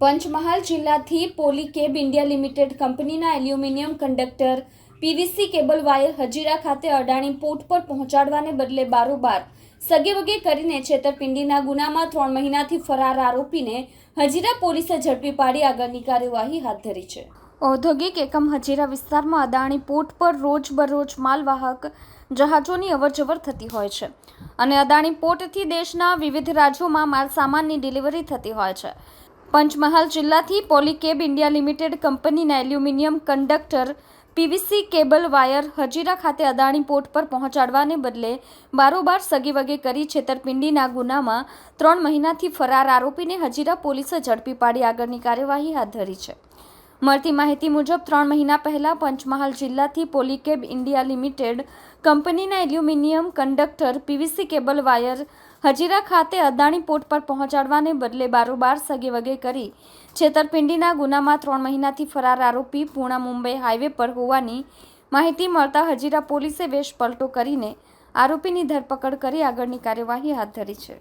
પંચમહાલ જિલ્લાથી Polycab India limited કંપનીના aluminium conductor PVC cable wire Hazira ખાતે અડાણી પોર્ટ પર પહોંચાડવાને બદલે બારોબાર સગે વગે કરીને છેતરપિંડીના ગુનામાં ત્રણ મહિનાથી ફરાર આરોપીને હજીરા પોલીસે ઝડપી પાડી આગળની કાર્યવાહી હાથ ધરી છે. ઔદ્યોગિક એકમ હજીરા વિસ્તારમાં અદાણી પોર્ટ પર રોજબરોજ માલવાહક જહાજોની અવરજવર થતી હોય છે અને અદાણી પોર્ટથી દેશના વિવિધ રાજ્યોમાં માલ સામાનની ડિલિવરી થતી હોય છે. પંચમહાલ જિલ્લાથી પોલીકેબ ઇન્ડિયા લિમિટેડ કંપનીના aluminium conductor PVC cable wire Hazira ખાતે અદાણી પોર્ટ પર પહોંચાડવાને બદલે બારોબાર સગીવગે કરી છેતરપિંડીના ગુનામાં ત્રણ મહિનાથી ફરાર આરોપીને હજીરા પોલીસે ઝડપી પાડી આગળની કાર્યવાહી હાથ ધરી છે. મળતી માહિતી મુજબ, ત્રણ મહિના પહેલા પંચમહાલ જિલ્લાથી પોલીકેબ ઇન્ડિયા લિમિટેડ કંપનીના aluminium conductor PVC cable wire Hazira ખાતે અદાણી પોર્ટ પર પહોંચાડવાને બદલે બારોબાર સગે વગે કરી. છેતરપિંડીના ગુનામાં ત્રણ મહિનાથી ફરાર આરોપી પૂણા મુંબઈ હાઈવે પર હોવાની માહિતી મળતા હજીરા પોલીસે વેશ પલટો કરીને આરોપીની ધરપકડ કરી આગળની કાર્યવાહી હાથ ધરી છે.